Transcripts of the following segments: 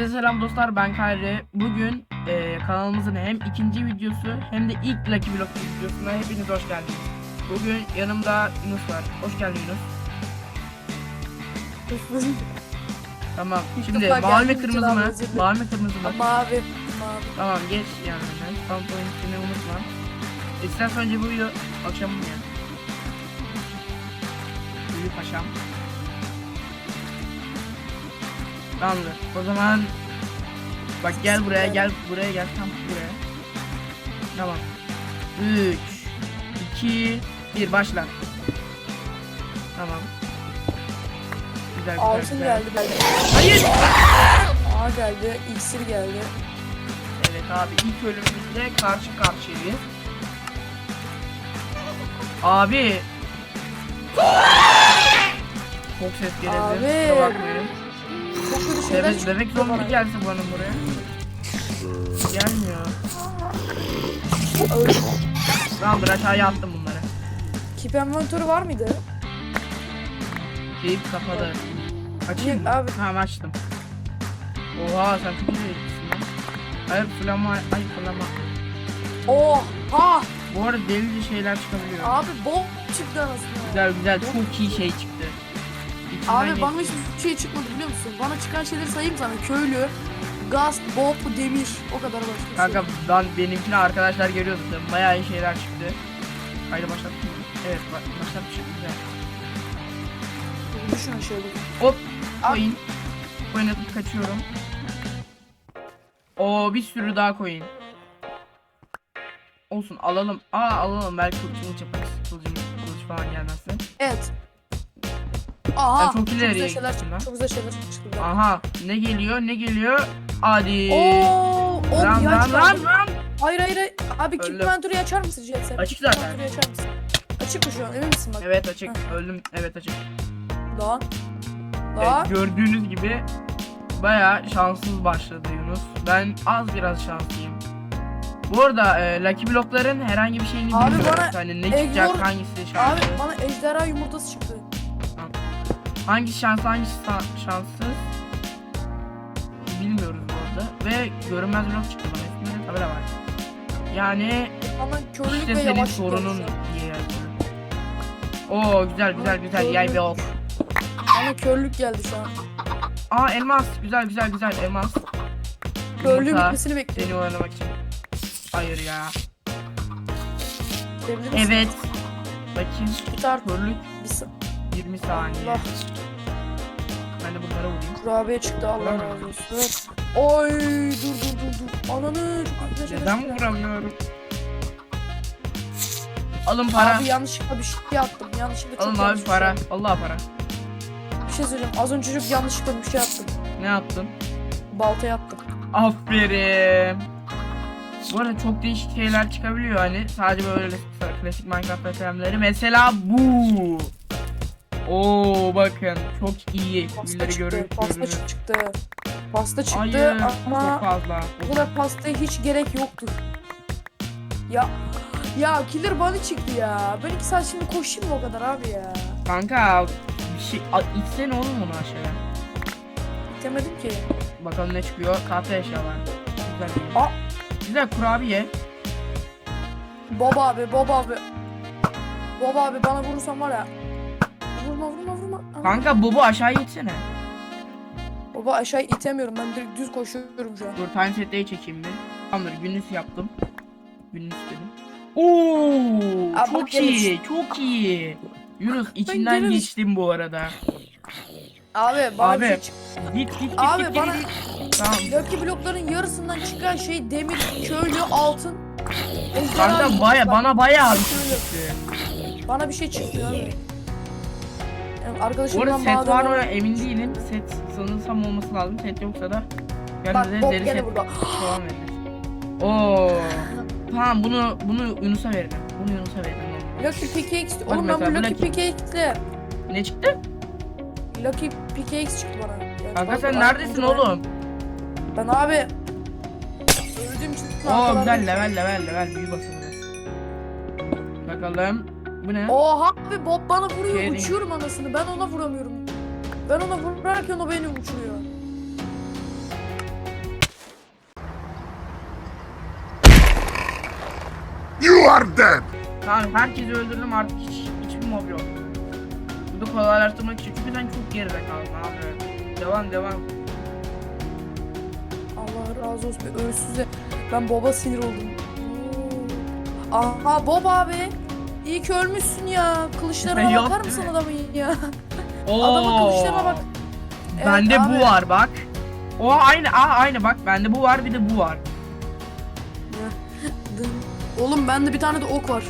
Herkese selam dostlar ben Kayri. Bugün e, kanalımızın hem ikinci videosu hem de ilk Lucky Block videosuna hepiniz hoş geldiniz. Bugün yanımda Yunus var. Hoş geldin Yunus. Tamam. İlk Şimdi defa mavi için kırmızı mı? Mavi mi kırmızı mı? Mavi. Mavi. Tamam geç yani. Pantolon üstüne unutma. İstersen önce bu video akşam mı ya? Uyu paşam. Tamamdır. O zaman bak gel buraya gel buraya gel tam buraya. Tamam. 3 2 1 başla. Tamam. Güzel güzel. Altın güzel. geldi geldi. Hayır. A geldi. İksir geldi. Evet abi ilk bölümümüzde karşı karşıyayız. Abi. Çok ses geldi. Abi. Kusura bakmayın. Kötü şeyler Bebek, çıktı bebek zombi gelse bana buraya. Gelmiyor. Öyle. Tamamdır aşağıya attım bunları. Keep inventory var mıydı? Deyip kapadı. Açayım mı? Yok abi. Tamam açtım. Oha sen çok iyi etmişsin lan. Hayır flama, ay flama. Oha! Bu arada delici şeyler çıkabiliyor. Abi bom çıktı anasını. Güzel güzel çok iyi şey çıktı. Abi geçti. bana hiçbir şey çıkmadı biliyor musun? Bana çıkan şeyleri sayayım sana. Köylü, gaz, bomb, demir. O kadar başka Kanka ben benimkine arkadaşlar görüyordu. Bayağı iyi şeyler çıktı. Haydi başlattın mı? Evet ba- başlatmışım güzel. Düşün aşağıya. Hop coin. Coin atıp kaçıyorum. Oo bir sürü daha coin. Olsun alalım. Aa alalım belki kılıç yaparız. Kılıcım, kılıç falan gelmezse. Evet. Aha. Ben çok güzel ileriye şeyler gittim lan. Çok güzel şeyler çıktı. Aha ne geliyor ne geliyor? Hadi. Oo, o ya ran çıkardı. ran ran. Hayır hayır hayır. Abi Öldüm. inventory'yi açar mısın Cihat sen? Açık zaten. inventory'yi açar mısın? Açık mı şu an emin misin bak? Evet açık. Öldüm. Evet açık. Lan. Evet, Lan. gördüğünüz gibi bayağı şanssız başladı Yunus. Ben az biraz şanslıyım. Bu arada e, Lucky Block'ların herhangi bir şeyini Abi bilmiyorum. bana Hani ne Egor- çıkacak, hangisi Abi şanslı, bana ejderha yumurtası çıktı. Hangisi şanslı, hangisi sa- şanssız bilmiyoruz bu arada. Ve görünmez blok çıktı bana. Üstünde de tabela var. Yani Bana körlük işte ve senin yavaşlık sorunun diye yazıyor. Oo güzel güzel güzel yay ve ok. Bana körlük geldi şu an. Aa elmas güzel güzel güzel elmas. Körlüğün Yumurta. bitmesini bekliyorum. Seni oynamak için. Hayır ya. Gidebilir misin? Evet. Bakayım. Bir tart. Körlük Bir sa- 20 saniye. Allah. Ben de bunlara vurayım. Kurabiye çıktı Allah Vuramıyorum. razı olsun. Oy dur dur dur dur. Ananı çok şeyler Neden vuramıyorum? Alın para. Abi yanlışlıkla bir şey attım. Yanlışlıkla çok Alın yanlış abi bir şey para. Allah para. Bir şey söyleyeceğim. Az önce çocuk yanlışlıkla bir şey attım. Ne yaptın? Baltaya attım. Aferin. Bu arada çok değişik şeyler çıkabiliyor hani. Sadece böyle klasik Minecraft reklamları. Mesela bu. Oo bakın çok iyi. Pasta Gülleri çıktı. görüyor. Pasta çıktı. Pasta çıktı Hayır. ama Çok fazla. bu da pastaya hiç gerek yoktu. Ya ya Killer Bunny çıktı ya. Ben iki saat şimdi koşayım mı o kadar abi ya? Kanka bir şey a- içsene oğlum onu aşağıya. Demedim ki. Bakalım ne çıkıyor. Kahve eşyalar. Güzel. Aa. Güzel kurabiye. Baba abi, baba abi. Baba abi bana vurursan var ya. Vurma vurma vurma. Kanka bu bu aşağıya itsene. Baba aşağı itemiyorum ben direkt düz koşuyorum şu an. Dur time set'leri çekeyim bir. Tamamdır günlük yaptım. Günlük dedim. Oo Aa, çok bak gene iyi çok iyi. Yunus içinden gene- geçtim bu arada. Abi bana Abi. bir şey çık. Git git git Abi git, bana git. Tamam. Lucky blokların yarısından çıkan şey demir, köylü, altın. ejderha Kanka baya bana bayağı bir şey çıktı. Bana bir şey çıktı abi. Bu arkadaşımdan arada set var mı emin değilim. Set sanırsam olması lazım. Set yoksa da Bak kendinize Bob deri gene set burada. falan veririz. Oo. Tamam bunu bunu Yunus'a veririm. Bunu Yunus'a veririm. Lucky Pickaxe. Oğlum ben bu mesela Lucky Lucky- Pickaxe'le Ne çıktı? Lucky Pickaxe çıktı bana. Yani Kanka sen neredesin oğlum? Ben abi öldüğüm için Oo güzel level level level büyü basın biraz. Bakalım. Bu ne? Oha abi Bob bana vuruyor Yerim. uçuyorum anasını. Ben ona vuramıyorum. Ben ona vurarken o beni uçuruyor. You are dead. Tamam herkesi öldürdüm artık hiç hiçbir mob yok. Bu da kolaylaştırmak için çünkü ben çok geride kaldım abi. Devam devam. Allah razı olsun. Ölsüze. Ben Bob'a sinir oldum. Aha Bob abi. İyi ki ölmüşsün ya. Kılıçlarına Yok, bakar değil mısın mi? adamın ya? Oo. Adamın kılıçlarına bak. Evet Bende abi. bu var bak. O aynı aa, aynı bak bende bu var bir de bu var. Oğlum bende bir tane de ok var.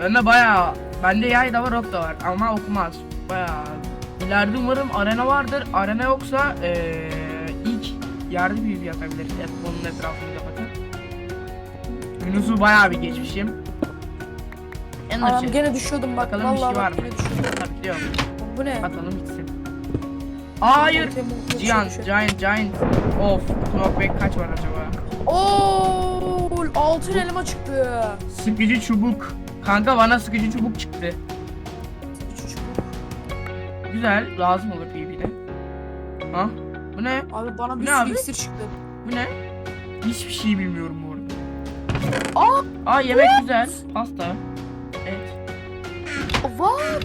Bende bayağı bende yay da var ok da var ama okumaz. Bayağı. İleride umarım arena vardır. Arena yoksa eee ilk yerde büyü yapabiliriz. Onun etrafını kapatın. Yunus'u bayağı bir geçmişim. En Anam gene düşüyordum bak. Bakalım bir şey var bak mı? gene düşüyordum. Bu ne? Bakalım gitsin. Hayır. Ortaya mı- bir şey Giant. Giant, Giant. Of, knockback kaç var acaba? Oo, altın elma çıktı. Sıkıcı çubuk. Kanka bana sıkıcı çubuk çıktı. Güzel, lazım olur PvP'de. Ha? Bu ne? Abi bana bir Ne sürü abi? iksir çıktı. Bu ne? Hiçbir şey bilmiyorum bu arada. Aa! Aa yemek güzel. Pasta. What?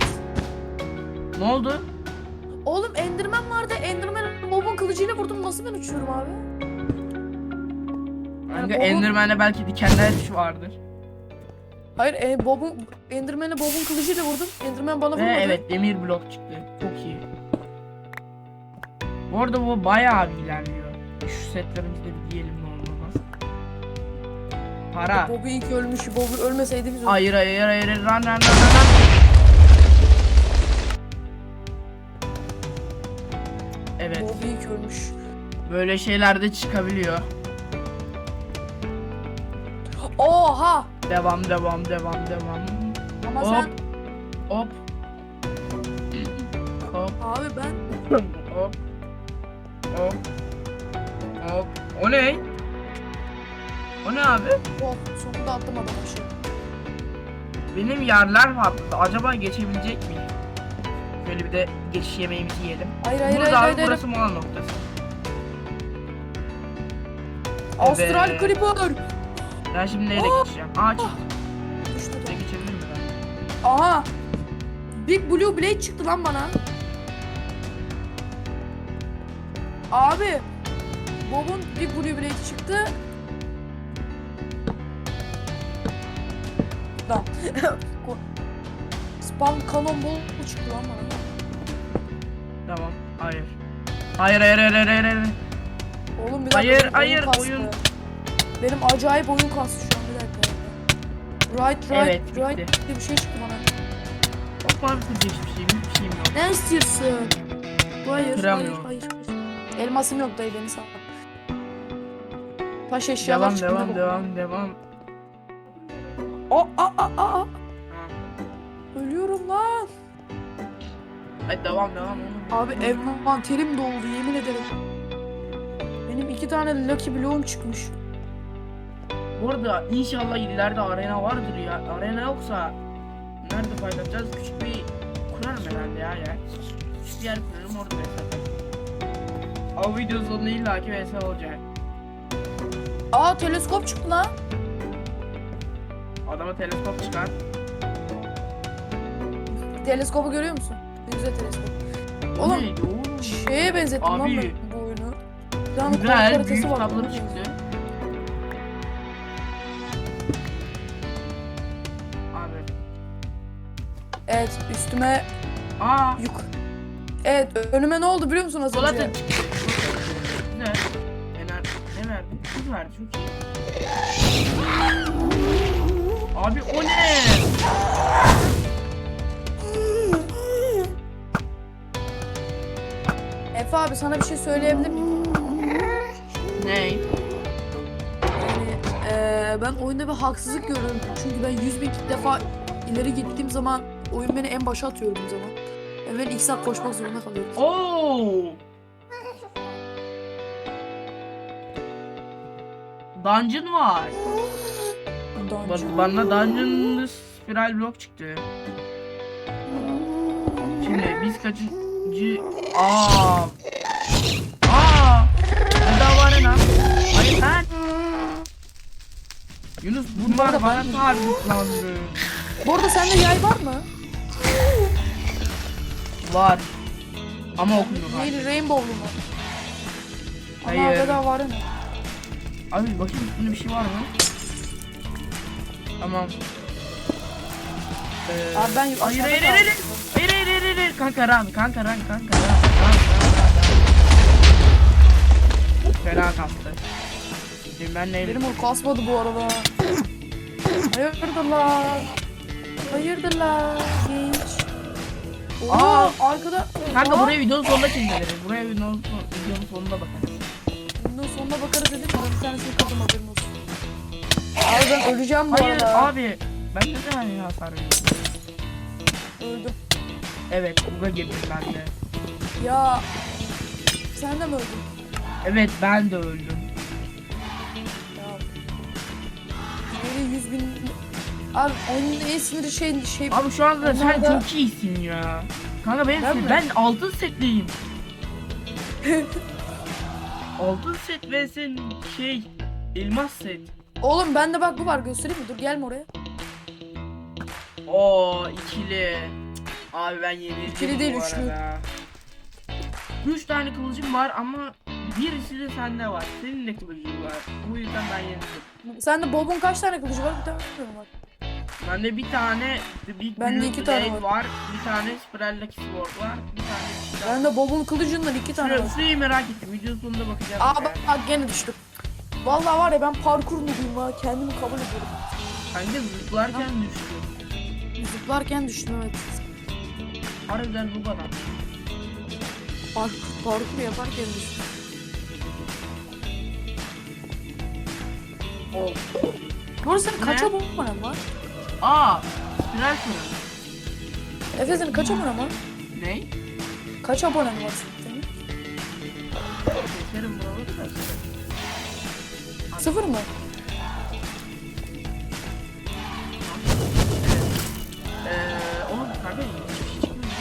Ne oldu? Oğlum Enderman vardı. Enderman'ın Bob'un kılıcıyla vurdum. Nasıl ben uçuyorum abi? Kanka Bob'un- Enderman'de belki dikenler vardır. Hayır, e, Bob'un Enderman'e Bob'un kılıcıyla vurdum. Enderman bana Ve vurmadı. evet demir blok çıktı. Çok iyi. Bu arada bu bayağı bir ilerliyor. Şu setlerimizi de bir diyelim ne olur olmaz. Para. Bob'u ilk ölmüş. Bob'u ölmeseydi biz Hayır hayır hayır hayır run run run run run. Ölmüş. böyle şeyler de çıkabiliyor. Oha! Devam devam devam devam. Ama Hop. sen Hop. Hop abi ben hop. Hop. Hop. O ne? O ne abi? oh, sonunda attım adamı şey. Benim yerler var. Acaba geçebilecek miyim? Şöyle bir de geçiş yemeğimizi yiyelim. Hayır hayır Burada hayır abi hayır. burası mola noktası. Astral Evet. Creeper. Ben şimdi nereye geçeceğim? Aa çıktı. Düştü Buraya geçebilir miyim ben? Aha. Big Blue Blade çıktı lan bana. Abi. Bob'un Big Blue Blade çıktı. Lan. Ko- Spam Cannonball çıktı lan bana. Tamam. Hayır. Hayır hayır hayır hayır hayır. hayır. Oğlum bir dakika. Hayır, benim hayır, kastı. oyun- Benim acayip oyun kastı şu an bir dakika. Right right Evet, right bitti. diye bir şey çıktı bana. Çok var bir hiçbir şeyim, hiçbir şeyim yok. Ne istiyorsun? Hayır, hayır, Kıramıyorum. hayır, hayır. Elmasım yok dayı beni sağ Taş eşyalar Devam çıktı. devam devam devam. O, a, a, a, a. Ölüyorum lan. Hadi devam devam oğlum. Abi envanterim doldu yemin ederim. Benim iki tane Lucky Block'um çıkmış. Bu arada inşallah ileride arena vardır ya. Arena yoksa nerede paylaşacağız? Küçük bir kurarım herhalde ya ya. Küçük bir yer kurarım orada mesela. Ama video sonunda illaki vs olacak. Aa teleskop çıktı lan. Adama teleskop çıkar. Teleskopu görüyor musun? Ne güzel teleskop. Oğlum neydi oğlum? şeye benzettim lan Abi. ben bu oyunu. Tane Güzel haritası büyük var, tablo ona çıktı. Abi. Evet üstüme Aa. yuk. Evet önüme ne oldu biliyor musun az önce? Çikolata çıktı. Güzel. Ener ne verdi? Tuz verdi çok iyi. Abi o ne? Efe abi sana bir şey söyleyebilir miyim? Ne? Yani eee, ben oyunda bir haksızlık görüyorum. Çünkü ben 100 bin defa ileri gittiğim zaman oyun beni en başa atıyor bu zaman. Yani ben 2 saat koşmak zorunda kalıyorum. Oo. Dungeon var. Dungeon. Ba- Bana dungeon spiral blok çıktı. Şimdi biz kaçıncı... Aa. Yunus Bunlar bana ben- sabitlandı. Bu arada sende yay var mı? Var. Ama okumuyor Neydi hala. Rainbow'lu mu? Ama Hayır. var mı? Abi bakayım üstünde bir şey var mı? Tamam. Ee, Abi ben hayır aşağıda hayır hayır kaldım. hayır hayır hayır hayır hayır kanka ran kanka ran kanka ran ran ran ran Fena kastı. Şimdi ben neyle? Benim o kasmadı bu arada. Hayırdır la? Hayırdır la? Genç. Aa! arkada. Kanka Aa, buraya videonun sonunda çekeriz. Buraya videonun, videonun sonunda bakarız. Bundan sonuna bakarız dedim. Bana bir tanesini kadın haberin olsun. Abi ben öleceğim bu Hayır arada. abi. Ben ne zaman ya hasar veriyorum? Öldüm. Evet buga girdim ben de. Ya. Sen de mi öldün? Evet ben de öldüm. Böyle 100 bin... Abi onun en siniri şey... şey... Abi şu anda sen da- çok iyisin ya. Kanka ben, Ben ben altın setliyim. altın set ve sen şey elmas set. Oğlum bende bak bu var göstereyim mi? Dur gelme oraya. Oo ikili. Abi ben yenildim İkili değil, üçlü. arada. Üç tane kılıcım var ama birisi de sende var. Senin de kılıcın var. Bu yüzden ben yenildim. Sende Bob'un kaç tane kılıcı var? Bir tane mi var? Bende bir tane The Big Bende Blue iki tane Blade var. Bir tane Spiral'daki Sword var. Bir tane Bende Bob'un kılıcından iki tane var. Şuraya, şurayı merak ettim. Videonun sonunda bakacağım. Aa bak, bak gene düştüm. Vallahi var ya ben parkur muyum ha kendimi kabul ediyorum. Kanka zıplarken düştüm. Zıplarken düştüm evet. Harbiden bu adam. Parkur, parkur yaparken düştüm. Bu arada senin kaç Ne? abonen var? Aa, spiral fırın. Efe senin kaç abonen var? Ne? Kaç abonen var senin? Keserim buraları da. Sıfır mı? Eee, oğlum şey çıkmıyor.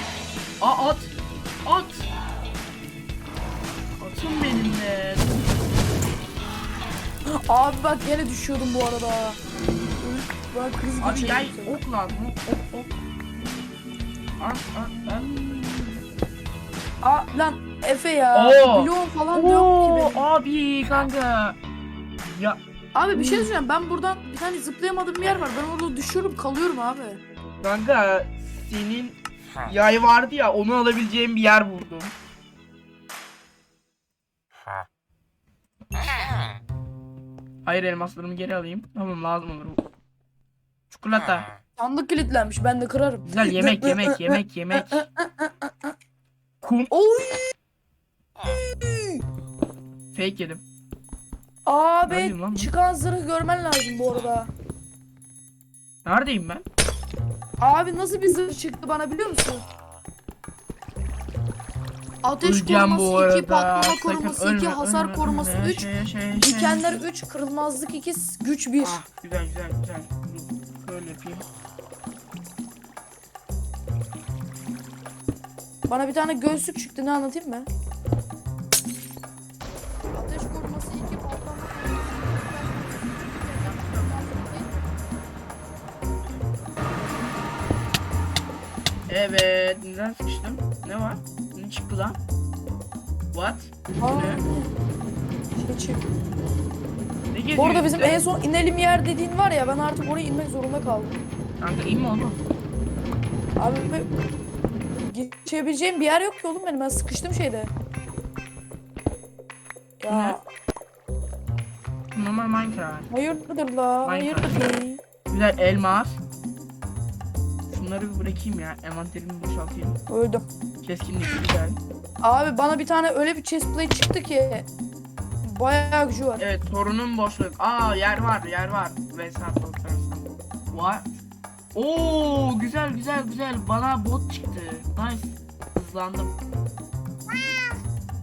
Aa at. At. Atım benim de. Abi bak gene düşüyordum bu arada. Ben kriz Abi geçirdim. sefer. ok lazım. Ok ok ok. At at at. Aa lan Efe ya. Oo. Bloğum falan da yok ki Oo benim. abi kanka. Ya Abi bir şey söyleyeceğim. Ben buradan bir tane zıplayamadığım bir yer var. Ben orada düşüyorum kalıyorum abi. kanka senin yay vardı ya onu alabileceğim bir yer buldum. Hayır elmaslarımı geri alayım. Tamam lazım olur. Çikolata. Sandık kilitlenmiş. Ben de kırarım. Güzel yemek yemek yemek yemek. Kum. Oy. Fake yedim. Abi Neredeyim lan ben? çıkan zırhı görmen lazım bu arada. Neredeyim ben? Abi nasıl bir zırh çıktı bana biliyor musun? Ateş Öleceğim bu koruması arada. 2, patlama Sakın koruması ölme, 2, hasar ölme, koruması ölme. 3, Şey, şey, şey. dikenler 3, kırılmazlık 2, güç 1. Ah, güzel güzel güzel. Dur, Şöyle yapayım. Bana bir tane göğüslük çıktı ne anlatayım mı? Ateş koruması 2, patlama Evet, neden sıkıştım? Ne var? Ne? What? Aa, Ne? şey. Ne geziyor Bu arada bizim en son inelim yer dediğin var ya ben artık oraya inmek zorunda kaldım. Kanka mi oğlum? Abi be- geçebileceğim bir yer yok ki oğlum benim ben sıkıştım şeyde. Ya Normal Minecraft. hayırdır la hayırdır la. Güzel elmas. Şunları bir bırakayım ya. Envanterimi boşaltayım. Öldüm. Keskinlik güzel. Abi bana bir tane öyle bir chest plate çıktı ki bayağı gücü var. Evet sorunun boşluk. Aa yer var yer var. Vesat bakarsan. What? Oo güzel güzel güzel. Bana bot çıktı. Nice. Hızlandım.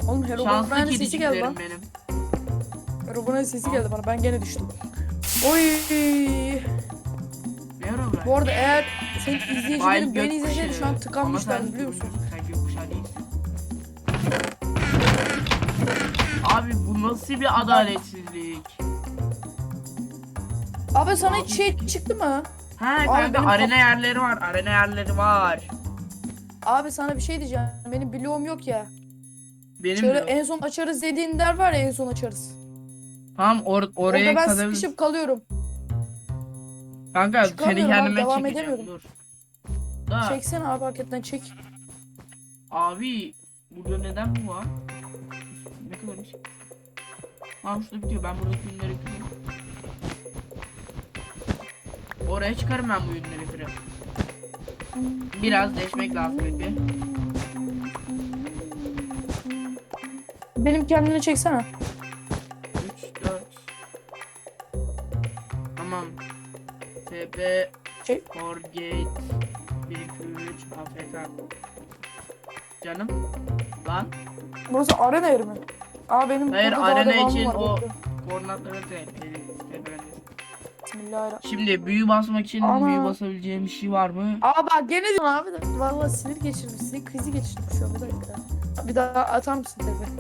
Oğlum Şanslı Herobrine'in sesi geldi lan. kediciklerim benim. Herobrine'in sesi geldi bana ben gene düştüm. Oy. Bırak? Bu arada eğer senin Vay izleyicilerin beni izleseydi şu an Ama tıkanmışlar sen biliyor musun? Nasıl bir adaletsizlik? Abi sana hiç şey çıktı mı? Abi kanka benim arena yerleri var. Arena yerleri var. Abi sana bir şey diyeceğim. Benim bloğum yok ya. Benim Şöyle de. en son açarız dediğin der var ya en son açarız. Tamam or oraya Orada ben kadar. sıkışıp kalıyorum. Kanka seni çıkamıyorum abi, kendime devam çekeceğim. edemiyorum. Dur. Da, Çeksene abi hareketten çek. abi burada neden bu var? Ne kadarmış? Tamam şurada bitiyor. Ben buradaki ürünleri kırayım. Oraya çıkarım ben bu ürünleri kırıp. Biraz değişmek lazım peki. Benim kendini çeksene. 3, 4. Tamam. TP Çek. Forgate 1, 2, 3 AFK Canım Lan Burası arena yeri mi? Aa benim Hayır, burada daha arena için var, o- bekle. koordinatları TP Bismillahirrahmanirrahim. Şimdi büyü basmak için Ana. büyü basabileceğim bir şey var mı? Aa bak gene diyorum abi de. Valla sinir geçirmiş. Sinir krizi geçirdim şu an bir dakika. Bir daha atar mısın tepe?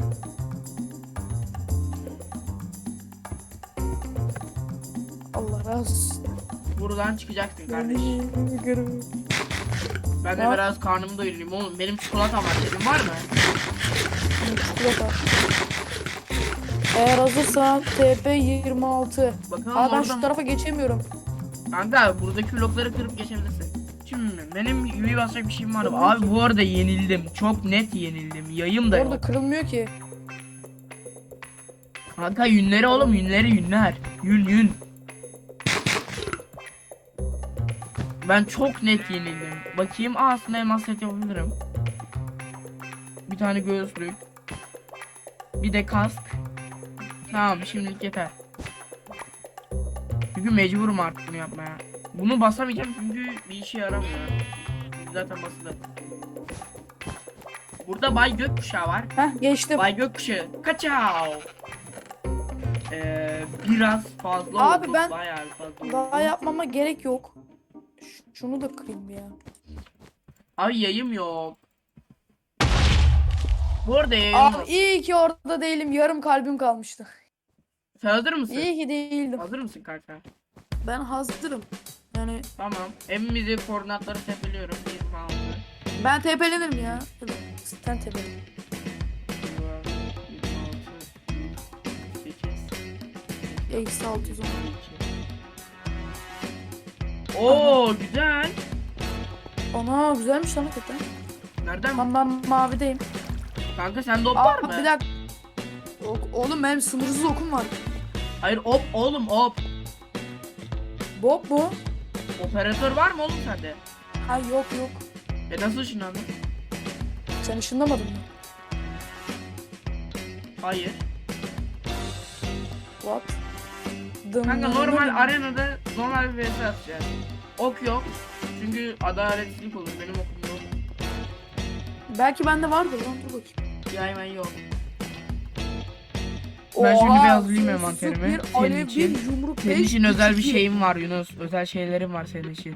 Allah razı olsun. Buradan çıkacaksın kardeş. Görün. Ben de biraz karnımı doyurayım oğlum. Benim çikolatam var. Senin var mı? Çikolata. Eğer hazırsan TP 26. Bakalım Aa ben orada şu mı? tarafa geçemiyorum. Kanka buradaki blokları kırıp geçebilirsin. Şimdi benim büyü basacak bir şeyim var mı? Abi bu arada yenildim. Çok net yenildim. Yayım da Orada yok. kırılmıyor ki. Kanka yünleri oğlum yünleri yünler. Yün yün. Ben çok net yenildim. Bakayım Aa, aslında elmas set yapabilirim. Bir tane göğüslük. Bir de kask. Tamam şimdilik yeter. Çünkü mecburum artık bunu yapmaya. Bunu basamayacağım çünkü bir işe yaramıyor. Zaten basılı. Burada Bay Gökkuşağı var. Heh geçtim. Bay Gökkuşağı. Kaçav. Ee, biraz fazla Abi oldu. ben Bayağı fazla Daha oldu. yapmama gerek yok. Ş- Şunu da kırayım ya. Abi yayım yok. Bu arada yayım Abi yok. iyi ki orada değilim. Yarım kalbim kalmıştı. Sen hazır mısın? İyi ki değildim. Hazır mısın kanka? Ben hazırım. Yani Tamam. Emimizi koordinatları tepeliyorum. 26. ben tepelenirim ya. Sen tepelen. 8. Eksi 610. Oo güzel. Ana güzelmiş lan hakikaten. Nereden? Tamam ben mavideyim. Kanka sende op var Aa mı? bir dakika. Ok- Oğlum benim sınırsız okum var. Hayır op oğlum op. Bob mu? Operatör var mı oğlum sende? Ha yok yok. E nasıl ışınlandın? Sen ışınlamadın mı? Hayır. What? Dım Kanka dım normal dım. arenada normal bir vs atacağız. Ok yok. Çünkü adaletsizlik olur. Benim okum yok. Belki bende vardır lan dur bakayım. Yayman yok. Ben şimdi Oha, bir hazırlayayım sonsuzluk envanterimi. Bir Senin alev için. bir yumruk Senin beş, için özel bir iki. şeyim var Yunus. Özel şeylerim var senin için.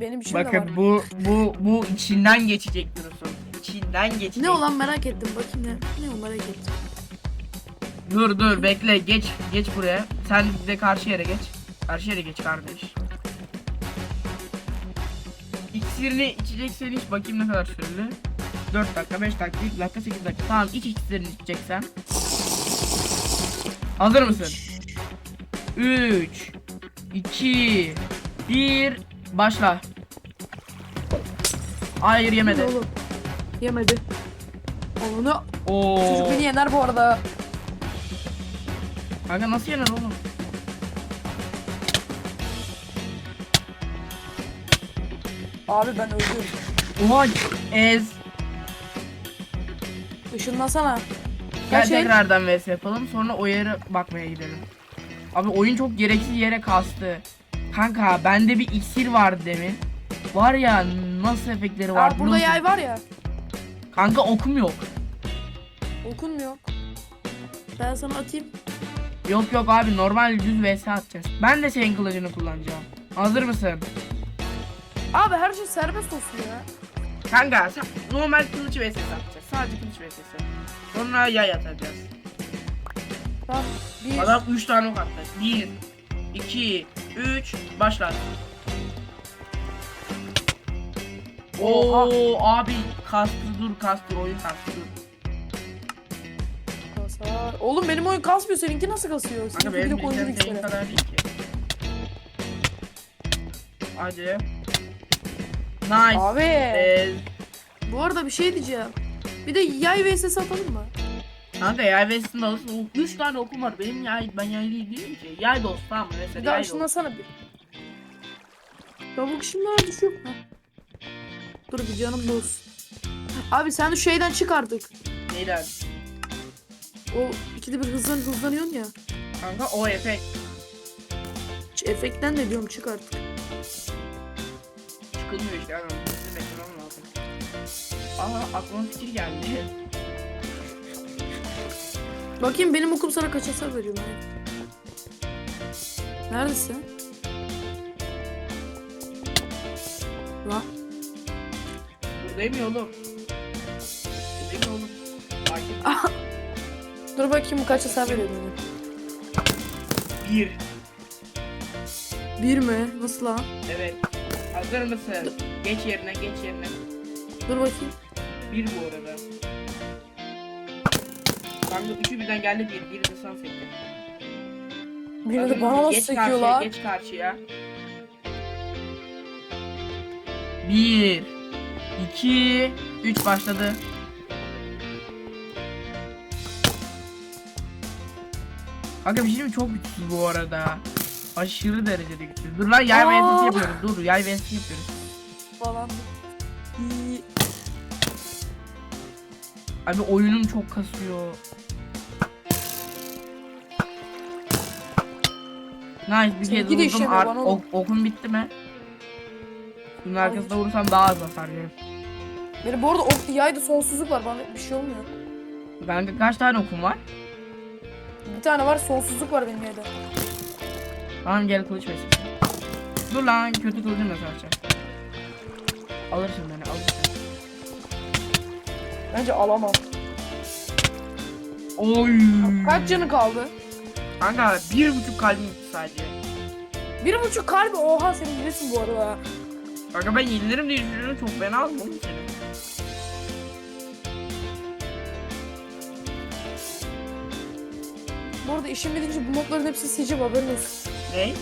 Benim için de var. Bakın bu bu bu içinden geçecek Yunus'un. İçinden geçecek. Ne olan merak ettim bakayım ne. Ne o merak ettim. Dur dur bekle geç geç buraya. Sen de karşı yere geç. Karşı yere geç kardeş. İksirini içeceksen iç bakayım ne kadar süreli. 4 dakika, 5 dakika, 1 dakika, 8 dakika. Tamam iç iksirini içeceksen. Hazır mısın? 3 2 1 Başla. Hayır yemedi. Oğlum. Yemedi. Onu Oo. çocuk beni yener bu arada. Kanka nasıl yener oğlum? Abi ben öldüm. Oha ez. Işınlasana. Gel Kaç el? tekrardan vs yapalım sonra o yere bakmaya gidelim. Abi oyun çok gereksiz yere kastı. Kanka bende bir iksir vardı demin. Var ya nasıl efektleri var. Aa, burada yay var ya. Kanka okum yok. Okun mu yok? Ben sana atayım. Yok yok abi normal düz vs atacağız. Ben de senin kılıcını kullanacağım. Hazır mısın? Abi her şey serbest olsun ya. Kanka sen normal kılıç vs atacağız. Sadece kılıç vs. Sonra yay atacağız. Tamam. Bir, Adam 3 tane ok attı. 1 2, 3, başla. Oo abi kastı dur kastı oyun kastı dur. Kasar. Oğlum benim oyun kasmıyor. Seninki nasıl kasıyor? Kanka Seninki benim bir de koyuncu bilgisayarı. kadar değil ki. Hadi. Nice. Abi. Ee, Bu arada bir şey diyeceğim. Bir de yay vs atalım mı? kanka yay vesinde alırsın. 3 tane okum var. Benim yay, ben yay değil değilim ki. Yay dost tamam mı? Mesela Bir daha yay dost. ışınlasana bir. Çabuk ışınlar düşüyor. Ha. Dur bir canım olsun. Abi sen de şu şeyden çık artık. Neyden? O ikide bir hızlan hızlanıyorsun ya. Kanka o efekt. Ç- Efektten de diyorum çık artık. Çıkılmıyor işte. Yani. Sizi beklemem lazım. Aa aklıma fikir geldi. Bakayım benim okum sana kaç hasar veriyor lan? Neredesin? Lan. Buradayım ya oğlum. Buradayım ya oğlum. Sakin. Dur bakayım bu kaç hasar veriyor bana. Bir. Bir mi? Nasıl lan? Evet. Hazır mısın? Geç yerine geç yerine. Dur bakayım. Bir bu arada. Kanka üçü birden geldi bir. Biri de sana sekti. Biri de bana nasıl geç sekiyor karşıya, lan? Geç karşıya. Bir. iki, Üç başladı. Kanka bir şey mi? Çok güçsüz bu arada. Aşırı derecede güçsüz. Dur lan yay Aa! vs yapıyoruz. Dur yay vs yapıyoruz. Falan. İyi. Abi oyunum çok kasıyor. Nice bir kez de vurdum. bana ok, okun bitti mi? Bunun arkasında vurursam daha az hasar yerim. Benim bu arada ok yayda sonsuzluk var bana bir şey olmuyor. Bende kaç tane okum var? Bir tane var sonsuzluk var benim yayda. Tamam gel kılıç meselesi. Dur lan kötü kılıcım da sadece. Alırsın beni alırsın. Bence alamam. Oy. Kaç canı kaldı? Kanka bir buçuk kalbim sadece. Bir buçuk kalbi oha senin bilirsin bu arada. Kanka ben yenilirim diye düşünüyorum çok fena aldım oğlum seni. Bu arada işim bitince bu modların hepsini sileceğim haberin olsun. Ne?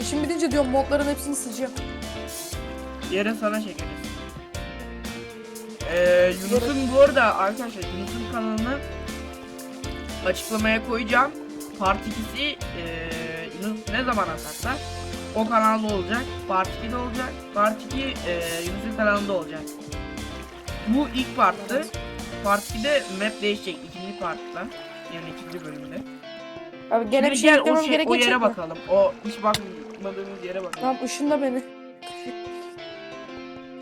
İşim bitince diyorum modların hepsini sileceğim. Yarın sana çekeriz. Ee, Yunus'un bu arada arkadaşlar Yunus'un kanalını açıklamaya koyacağım. Part 2'si ee, Yunus ne zaman atarsa o kanalda olacak. Part 2'de olacak. Part 2 ee, Yunus'un kanalında olacak. Bu ilk parttı. Part 2'de map değişecek ikinci partta. Yani ikinci bölümde. Abi gene Şimdi bir şey gel o, eklemem şey, o yere mi? bakalım. O hiç bakmadığımız yere bakalım. Tamam ışınla beni.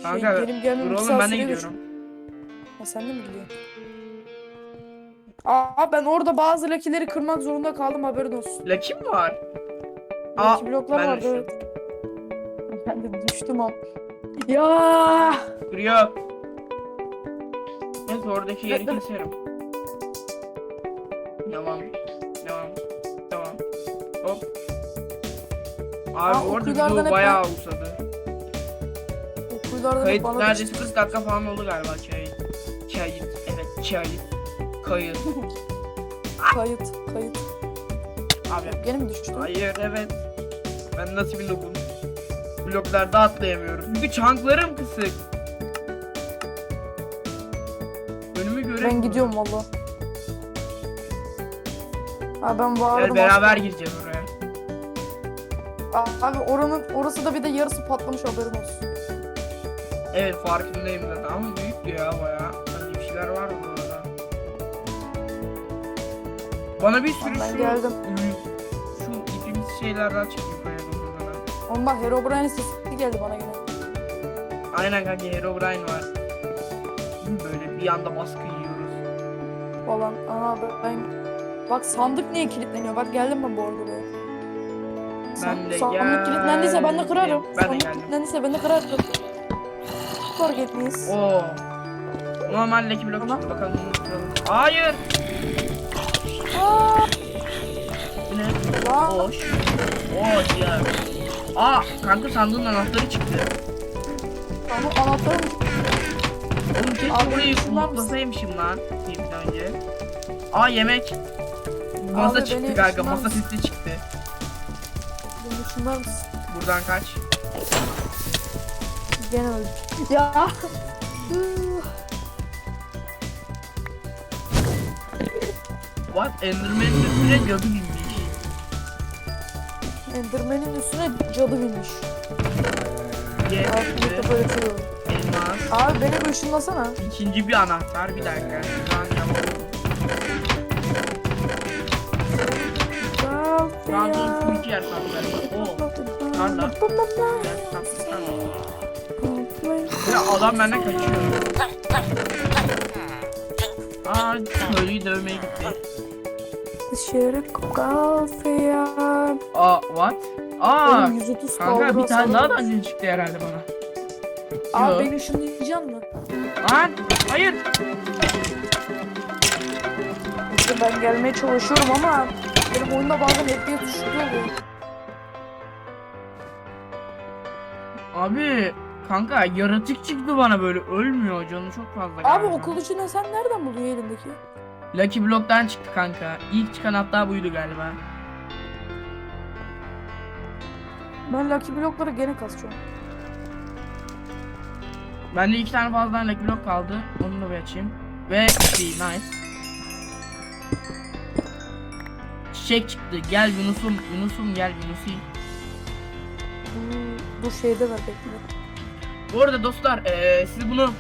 Kanka şey, benim gelmem dur iki oğlum saat ben de gidiyorum. Ha sen de mi gidiyorsun? Aa ben orada bazı lakileri kırmak zorunda kaldım haberin olsun. Mi var? Aa, bloklar ben vardı düştüm. evet. Ben de düştüm abi. Ya Duruyor. Neyse oradaki yeri keserim. Devam. Hop. Abi Aa, orada video hep bayağı uzadı. kuyulardan hep Kayıt bana neredeyse 40 dakika falan oldu galiba kayıt. Kayıt. Evet kayıt. Kayıt. Kayıt, kayıt. Abi. Gene mi düştü? Hayır evet. Ben nasıl bir lokum? Bloklarda atlayamıyorum. Çünkü çanklarım kısık. Önümü göremiyorum. Ben gidiyorum valla. Ha ben bağırdım. Gel beraber aslında. gireceğiz oraya. Abi oranın orası da bir de yarısı patlamış haberin olsun. Evet farkındayım zaten ama büyük ya bayağı. Hani bir şeyler var mı orada? Bana bir sürü Ben şu, geldim. şu ipimiz şeylerden çek yukarıya doğru bana. Ama bak Herobrine sesi geldi bana gene. Aynen kanka Herobrine var. Böyle bir anda baskı yiyoruz. Falan. Aha ben... Bak sandık niye kilitleniyor? Bak geldim ben bu arada buraya. Ben de sandık kilitlendiyse ben de kırarım. Ben de sandık geldim. kilitlendiyse ben de kırarım. Fark etmeyiz. Oo. Normal leki blok Tamam. çıktı bakalım bunu kıralım. Hayır. Aa, Bu ne? lan. Hoş. Oo ya. Aa kanka sandığın anahtarı çıktı. Ama anahtarı mı? Oğlum keşke Abi, burayı şunlar mısın? unutmasaymışım lan. Filmden önce. Aa yemek. Masa Abi, çıktı beni kanka. şunlar Masa mısın? sesi çıktı. Mısın? Buradan kaç. Gene öldüm. Ya. What? Enderman'in üstüne cadı binmiş. Enderman'in üstüne cadı binmiş. Ye. Hayatımda böyle bir şey. Elmas. Abi beni ışınlasana. İkinci bir anahtar. Bir dakika. Şuradan yapalım. Random su iki yer sandıkları. Oo. Ya adam benden kaçıyor. Aa köylüyü dövmeye gitti. Dışarı kafaya. Aa what? Aa Oğlum 130 kanka bir tane daha dungeon çıktı herhalde bana. Abi Yo. beni ışınlayacaksın mı? Lan hayır. Ben gelmeye çalışıyorum ama oyunda bazen FPS oluyor. Abi kanka yaratık çıktı bana böyle ölmüyor canı çok fazla. Abi galiba. okul içinde sen nereden ya elindeki? Lucky Block'tan çıktı kanka. İlk çıkan hatta buydu galiba. Ben Lucky Block'ları gene kasıyorum. Bende iki tane fazladan Lucky Block kaldı. Onu da bir açayım. Ve bir nice. Çiçek çıktı. Gel Yunus'um. Yunus'um gel Yunus'um. Hmm, dur şeyde ver bekle. Bu arada dostlar eee, siz bunu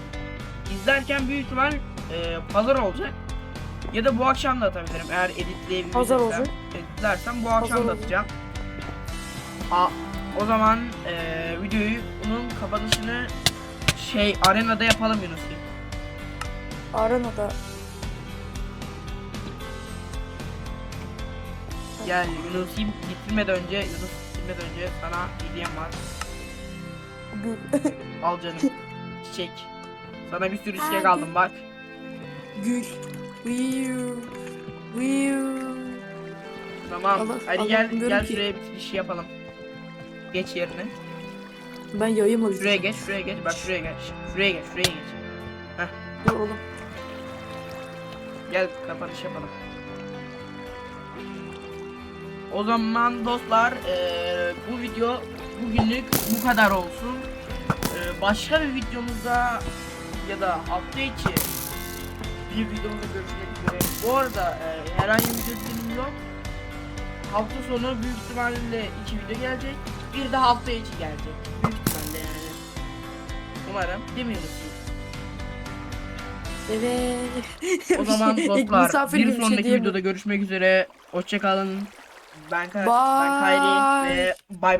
izlerken büyük ihtimal eee, pazar olacak. Ya da bu akşam da atabilirim eğer editleyebilirsem. Pazar olacak. Editlersem bu akşam da olacak. atacağım. A, o zaman eee, videoyu bunun kapanışını şey arenada yapalım Yunus'um. Arenada. Gel Yunus'um bitirmeden önce Yunus bitirmeden önce sana hediyem var. Gül. Al canım. Çiçek. Sana bir sürü çiçek Hadi. aldım bak. Gül. Wiu. Wiu. Tamam. Allah- Hadi Allah gel gel ki. şuraya bir iş yapalım. Geç yerine. Ben yayımla Şuraya geç, şuraya geç. Bak şuraya geç. Şuraya geç, şuraya geç. Dur oğlum. Gel kapanış yapalım. O zaman dostlar eee, bu video bugünlük bu kadar olsun. Eee, başka bir videomuzda ya da hafta içi bir videomuzda görüşmek üzere. Bu arada eee, herhangi bir video yok. Hafta sonu büyük ihtimalle iki video gelecek. Bir de hafta içi gelecek. Büyük ihtimalle yani. Umarım. Değil mi Yunus? Evet. O zaman dostlar bir şey sonraki diyemem. videoda görüşmek üzere. Hoşçakalın. Ben, Ka- ben Bye. Kayri ve bay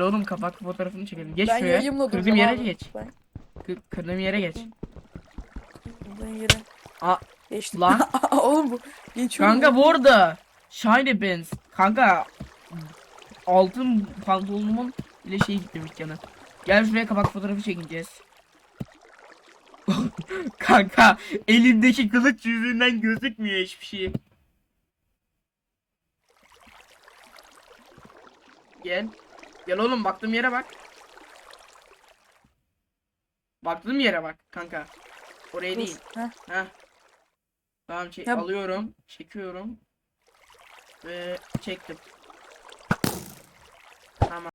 Oğlum kapak fotoğrafını çekelim. Geç ben şuraya. Kırdığım yere abi. geç. Ben, Kır- kırdığım yere geç. ben yere. Aa, Geçtim. lan. oğlum bu. Geçiyor. Kanka bu arada Shiny Pants. Kanka altın pantolonumun ile şey gitti dükkanı. Gel şuraya kapak fotoğrafı çekeceğiz. Kanka elimdeki kılıç yüzünden gözükmüyor hiçbir şey. Gel. Gel oğlum baktığım yere bak. Baktığım yere bak kanka. Oraya Dur. değil. Heh. Heh. Tamam çek Ya- alıyorum, çekiyorum ve çektim.